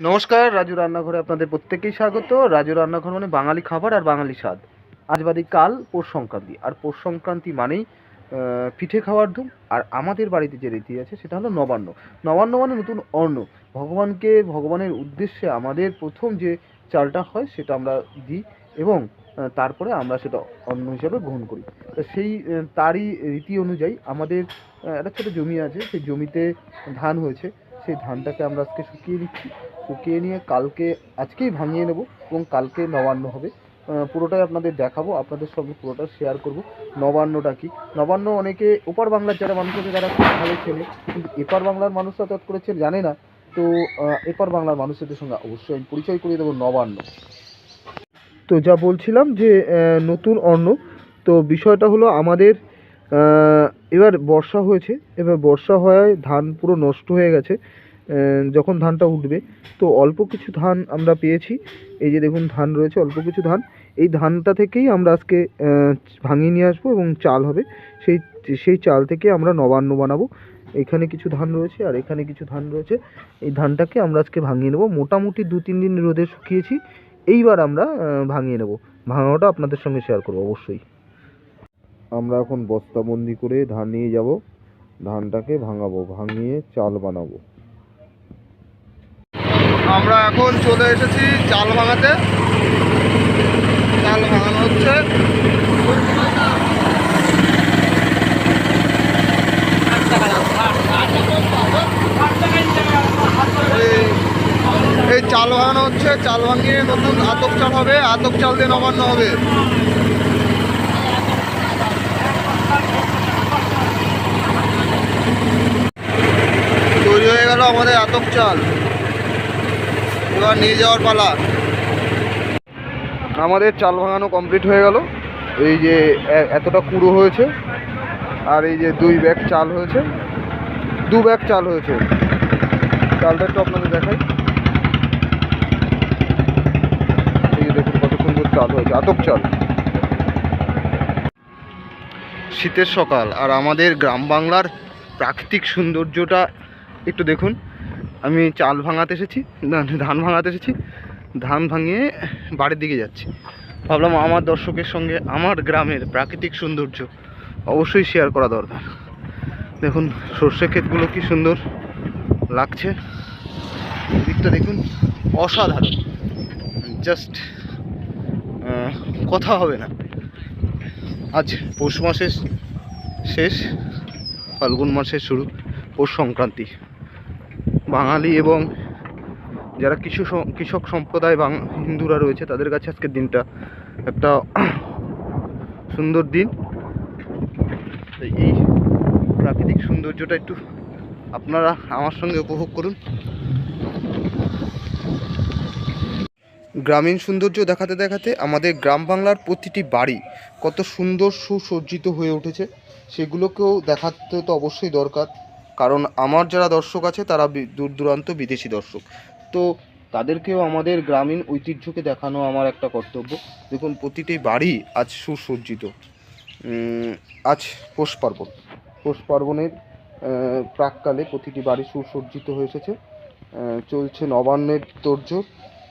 নমস্কার, রাজু রান্নাঘরে আপনাদের প্রত্যেকেই স্বাগত। রাজু রান্নাঘর মানে বাঙালি খাবার আর বাঙালি স্বাদ। আজ বাদে কাল পৌষ সংক্রান্তি। আর পৌষ সংক্রান্তি মানেই পিঠে খাওয়ার ধুম। আর আমাদের বাড়িতে যে রীতি আছে, সেটা হলো নবান্ন। নবান্ন মানে নতুন অন্ন। ভগবানকে, ভগবানের উদ্দেশ্যে আমাদের প্রথম যে চালটা হয়, সেটা আমরা দিই এবং তারপরে আমরা সেটা অন্ন হিসাবে গ্রহণ করি। সেই তারই রীতি অনুযায়ী আমাদের একটা ছোটো জমি আছে। সেই জমিতে ধান হয়েছে। সেই ধানটাকে আমরা আজকে শুকিয়ে নিচ্ছি। শুকিয়ে নিয়ে কালকে, আজকেই ভাঙিয়ে নেব এবং কালকে নবান্ন হবে। পুরোটাই আপনাদের দেখাবো, আপনাদের সঙ্গে পুরোটা শেয়ার করব। নবান্নটা কি? নবান্ন অনেকে ওপার বাংলার যারা মানুষ আছে, তারা খুব ভালো চেনে। কিন্তু এপার বাংলার মানুষরা তৎ করেছে জানে না। তো এপার বাংলার মানুষদের সঙ্গে অবশ্যই আমি পরিচয় করিয়ে দেবো নবান্ন। তো যা বলছিলাম যে নতুন অন্ন। তো বিষয়টা হলো আমাদের এবার বর্ষা হয়েছে, এবার বর্ষা হওয়ায় ধান পুরো নষ্ট হয়ে গেছে যখন ধানটা উঠবে। তো অল্প কিছু ধান আমরা পেয়েছি, এই যে দেখুন ধান রয়েছে, অল্প কিছু ধান। এই ধানটা থেকেই আমরা আজকে ভাঙিয়ে নিয়ে আসব এবং চাল হবে। সেই সেই চাল থেকে আমরা নবান্ন বানাবো। এখানে কিছু ধান রয়েছে আর এখানে কিছু ধান রয়েছে। এই ধানটাকে আমরা আজকে ভাঙিয়ে নেব। মোটামুটি দু তিন দিন রোদে শুকিয়েছি। এইবার আমরা ভাঙিয়ে নেব। ভাঙানোটা আপনাদের সঙ্গে শেয়ার করব, অবশ্যই। আমরা এখন বস্তাবন্দি করে ধান নিয়ে যাব। ধানটাকে ভাঙাবো, ভাঙিয়ে চাল বানাবো। আমরা এখন চলে এসেছি চাল ভাঙাতে। চাল ভাঙানো হচ্ছে। এই- চাল ভাঙানো হচ্ছে। চাল ভাঙিয়ে নতুন আতপ চাল হবে। আতপ চাল দিয়ে নবান্ন হবে তৈরি হয়ে গেল আমাদের আতপ চাল। এবার নিয়ে যাওয়ার পালা। আমাদের চাল ভাঙানো কমপ্লিট হয়ে গেল। এই যে এতটা কুড়ো হয়েছে। আর এই যে দুই ব্যাগ চাল হয়েছে। দু ব্যাগ চাল হয়েছে। চালটা একটু আপনাদের দেখাই। এই দেখুন কত সুন্দর চাল হয়েছে। আতপ চাল। শীতের সকাল। আর আমাদের গ্রাম বাংলার প্রাকৃতিক সৌন্দর্যটা একটু দেখুন। আমি চাল ভাঙাতে এসেছি ধান ভাঙাতে এসেছি, ধান ভাঙিয়ে বাড়ির দিকে যাচ্ছি। ভাবলাম আমার দর্শকের সঙ্গে আমার গ্রামের প্রাকৃতিক সৌন্দর্য অবশ্যই শেয়ার করা দরকার। দেখুন, সর্ষে ক্ষেতগুলো কি সুন্দর লাগছে। দিকটা দেখুন, অসাধারণ। জাস্ট কথা হবে না। আজ পৌষ মাসের শেষ, ফাল্গুন মাসের শুরু, পৌষ সংক্রান্তি। বাঙালি এবং যারা কৃষি কৃষক সম্প্রদায় বাং হিন্দুরা রয়েছে, তাদের কাছে আজকের দিনটা একটা সুন্দর দিন। এই প্রাকৃতিক সৌন্দর্যটা একটু আপনারা আমার সঙ্গে উপভোগ করুন। গ্রামীণ সৌন্দর্য দেখাতে দেখাতে আমাদের গ্রাম বাংলার প্রতিটি বাড়ি কত সুন্দর সুসজ্জিত হয়ে উঠেছে। সেগুলোকেও দেখাতে তো অবশ্যই দরকার। কারণ আমার যারা দর্শক আছে, তারা দূর দূরান্ত বিদেশি দর্শক। তো তাদেরকেও আমাদের গ্রামীণ ঐতিহ্যকে দেখানো আমার একটা কর্তব্য। দেখুন, প্রতিটি বাড়ি আজ সুসজ্জিত। আজ পৌষ পার্বণ। পৌষ পার্বণের প্রাককালে প্রতিটি বাড়ি সুসজ্জিত হয়ে এসেছে। চলছে নবান্নের তোড়জোড়।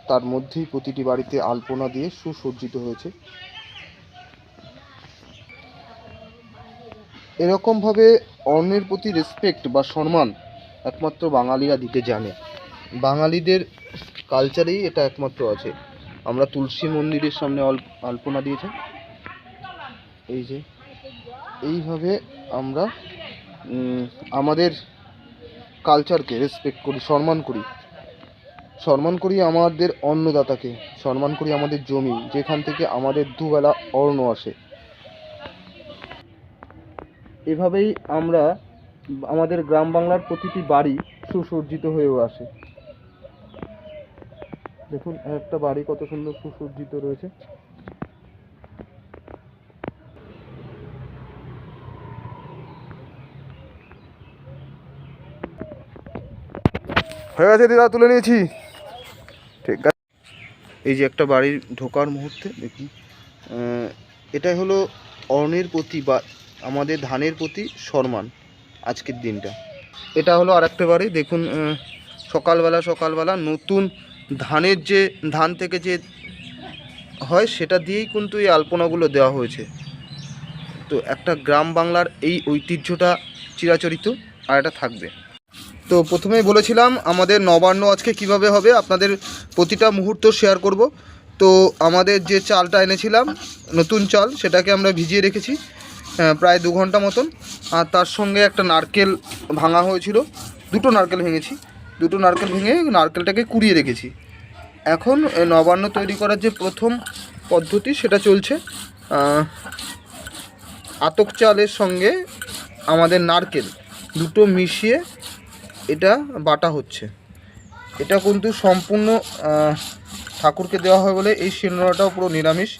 তার মধ্যেই প্রতিটি বাড়িতে আলপনা দিয়ে সুসজ্জিত হয়েছে। এরকমভাবে অন্যের প্রতি রেসপেক্ট বা সম্মান একমাত্র বাঙালিরা দিতে জানে। বাঙালিদের কালচারেই এটা একমাত্র আছে। আমরা তুলসী মন্দিরের সামনে আলপনা দিয়েছে। এই যে, এইভাবে আমরা আমাদের কালচারকে রেসপেক্ট করি, সম্মান করি। সম্মান করি আমাদের অন্নদাতাকে, সম্মান করি আমাদের জমি, যেখান থেকে আমাদের দুবেলা অর্ণ আসে। এভাবেই আমরা আমাদের গ্রাম বাংলার প্রতিটি বাড়ি সুসজ্জিত হয়েও আসে। দেখুন একটা বাড়ি কত সুন্দর সুসজ্জিত রয়েছে। হয়ে গেছে দিদা, তুলে নিয়েছি। ঠিক আছে। এই যে একটা বাড়ির ঢোকার মুহূর্তে, দেখুন এটাই হলো অর্ণের প্রতি বা আমাদের ধানের প্রতি সম্মান আজকের দিনটা। এটা হলো আরেকটা বাড়ি, দেখুন সকালবেলা সকালবেলা নতুন ধানের যে, ধান থেকে যে হয় সেটা দিয়েই কিন্তু এই আলপনাগুলো দেওয়া হয়েছে। তো একটা গ্রাম বাংলার এই ঐতিহ্যটা চিরাচরিত আর এটা থাকবে। তো প্রথমেই বলেছিলাম, আমাদের নবান্ন আজকে কীভাবে হবে আপনাদের প্রতিটা মুহূর্ত শেয়ার করব। তো আমাদের যে চালটা এনেছিলাম, নতুন চাল, সেটাকে আমরা ভিজিয়ে রেখেছি। প্রায় দু ঘণ্টা মতন। আর তার সঙ্গে একটা নারকেল ভাঙা হয়েছিল। দুটো নারকেল ভেঙেছি। দুটো নারকেল ভেঙে নারকেলটাকে কুড়িয়ে রেখেছি। এখন নবান্ন তৈরি করার যে প্রথম পদ্ধতি, সেটা চলছে। আতক চালের সঙ্গে আমাদের নারকেল দুটো মিশিয়ে এটা বাটা হচ্ছে। এটা কিন্তু সম্পূর্ণ ঠাকুরকে দেওয়া হয় বলে এই শিলনোড়াটাও পুরো নিরামিষ।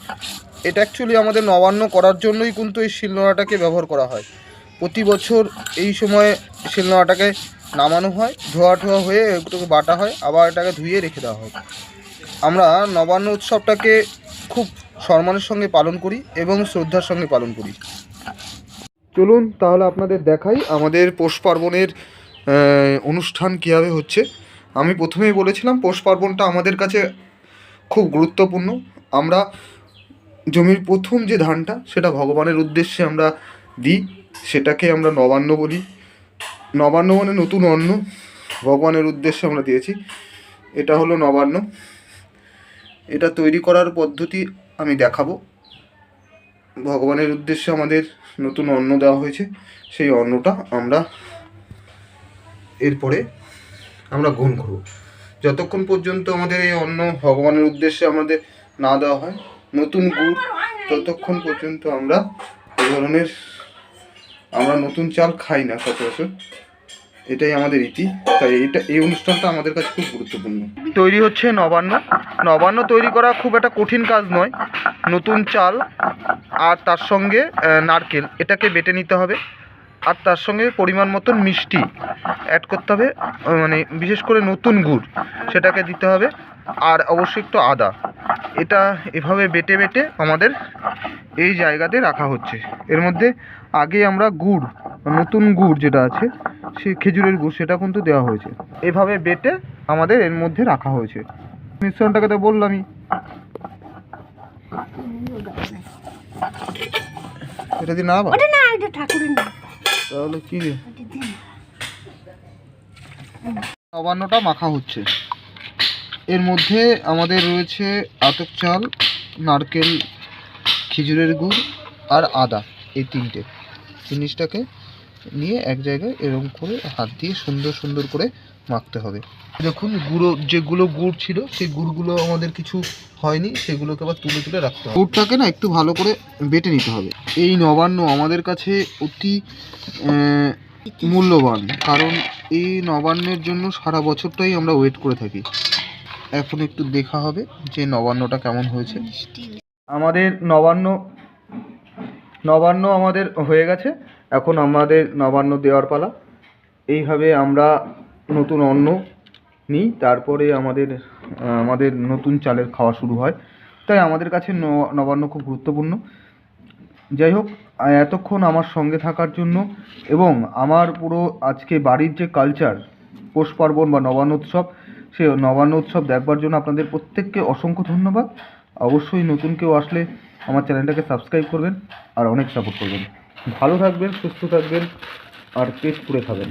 এটা অ্যাকচুয়ালি আমাদের নবান্ন করার জন্যই কিন্তু এই শিলনোড়াটাকে ব্যবহার করা হয়। প্রতি বছর এই সময়ে শিলনোড়াটাকে নামানো হয়, ধোয়া ঠোয়া হয়ে এগুলোকে বাটা হয়, আবার এটাকে ধুয়ে রেখে দেওয়া হয়। আমরা নবান্ন উৎসবটাকে খুব সম্মানের সঙ্গে পালন করি এবং শ্রদ্ধার সঙ্গে পালন করি। চলুন তাহলে আপনাদের দেখাই আমাদের পৌষ পার্বণের অনুষ্ঠান কীভাবে হচ্ছে। আমি প্রথমেই বলেছিলাম, পৌষ পার্বণটা আমাদের কাছে খুব গুরুত্বপূর্ণ। আমরা জমির প্রথম যে ধানটা, সেটা ভগবানের উদ্দেশ্যে আমরা দিই। সেটাকে আমরা নবান্ন বলি। নবান্ন মানে নতুন অন্ন, ভগবানের উদ্দেশ্যে আমরা দিয়েছি। এটা হলো নবান্ন। এটা তৈরি করার পদ্ধতি আমি দেখাবো। ভগবানের উদ্দেশ্যে আমাদের নতুন অন্ন দেওয়া হয়েছে। সেই অন্নটা আমরা এরপরে আমরা গ্রহণ করব। যতক্ষণ পর্যন্ত আমাদের এই অন্ন ভগবানের উদ্দেশ্যে আমাদের না দেওয়া হয় নতুন গুড় ততক্ষণ পর্যন্ত আমরা এই ধরনের আমরা নতুন চাল খাই না সচরাচর। এটাই আমাদের রীতি তাই এটা এই অনুষ্ঠানটা আমাদের কাছে খুব গুরুত্বপূর্ণ। তৈরি হচ্ছে নবান্ন। নবান্ন তৈরি করা খুব একটা কঠিন কাজ নয়। নতুন চাল আর তার সঙ্গে নারকেল এটাকে বেটে নিতে হবে। আর তার সঙ্গে পরিমাণ মতন মিষ্টি অ্যাড করতে হবে। মানে বিশেষ করে নতুন গুড় সেটাকে দিতে হবে। আর অবশ্যই একটু আদা। এটা এভাবে বেটে বেটে আমাদের এই জায়গাতে রাখা হচ্ছে। এর মধ্যে আগে আমরা গুড় নতুন গুড় যেটা আছে সে খেজুরের গুড় সেটা কিন্তু দেওয়া হয়েছে। এভাবে বেটে আমাদের এর মধ্যে রাখা হয়েছে। মিশ্রণটাকে তো বললামই। এটা দিয়ে না আবার ওটা না এটা ঠাকুরের না তাহলে কি? ওটা নবান্নটা মাখা হচ্ছে। এর মধ্যে আমাদের রয়েছে আতপ চাল, নারকেল, খেজুরের গুড় আর আদা, এই তিনটে। জিনিসটাকে নিয়ে এক জায়গায় এরকম করে হাত দিয়ে সুন্দর সুন্দর করে মাখতে হবে। দেখুন, গুঁড়ো, যেগুলো গুড় ছিল, সেই গুড়গুলো আমাদের কিছু হয়নি, সেগুলোকে আবার তুলে তুলে রাখতে হবে। গুড়টাকে না একটু ভালো করে বেটে নিতে হবে। এই নবান্ন আমাদের কাছে অতি মূল্যবান, কারণ এই নবান্নের জন্য সারা বছরটাই আমরা ওয়েট করে থাকি। এখন একটু দেখা হবে যে নবান্নটা কেমন হয়েছে। আমাদের নবান্ন নবান্ন আমাদের হয়ে গেছে। এখন আমাদের নবান্ন দেওয়ার পালা। এইভাবে আমরা নতুন অন্ন নিই, তারপরে আমাদের আমাদের নতুন চালের খাওয়া শুরু হয়। তাই আমাদের কাছে নবান্ন খুব গুরুত্বপূর্ণ। যাই হোক, এতক্ষণ আমার সঙ্গে থাকার জন্য এবং আমার পুরো আজকে বাড়ির যে কালচার পৌষ পার্বণ বা নবান্ন উৎসব সে নবান্ন উৎসব দেখবার জন্য আপনাদের প্রত্যেককে অসংখ্য ধন্যবাদ। অবশ্যই নতুন কেউ আসলে আমার চ্যানেলটাকে সাবস্ক্রাইব করবেন আর অনেক সাপোর্ট করবেন। ভালো থাকবেন, সুস্থ থাকবেন আর পেট পুড়ে খাবেন।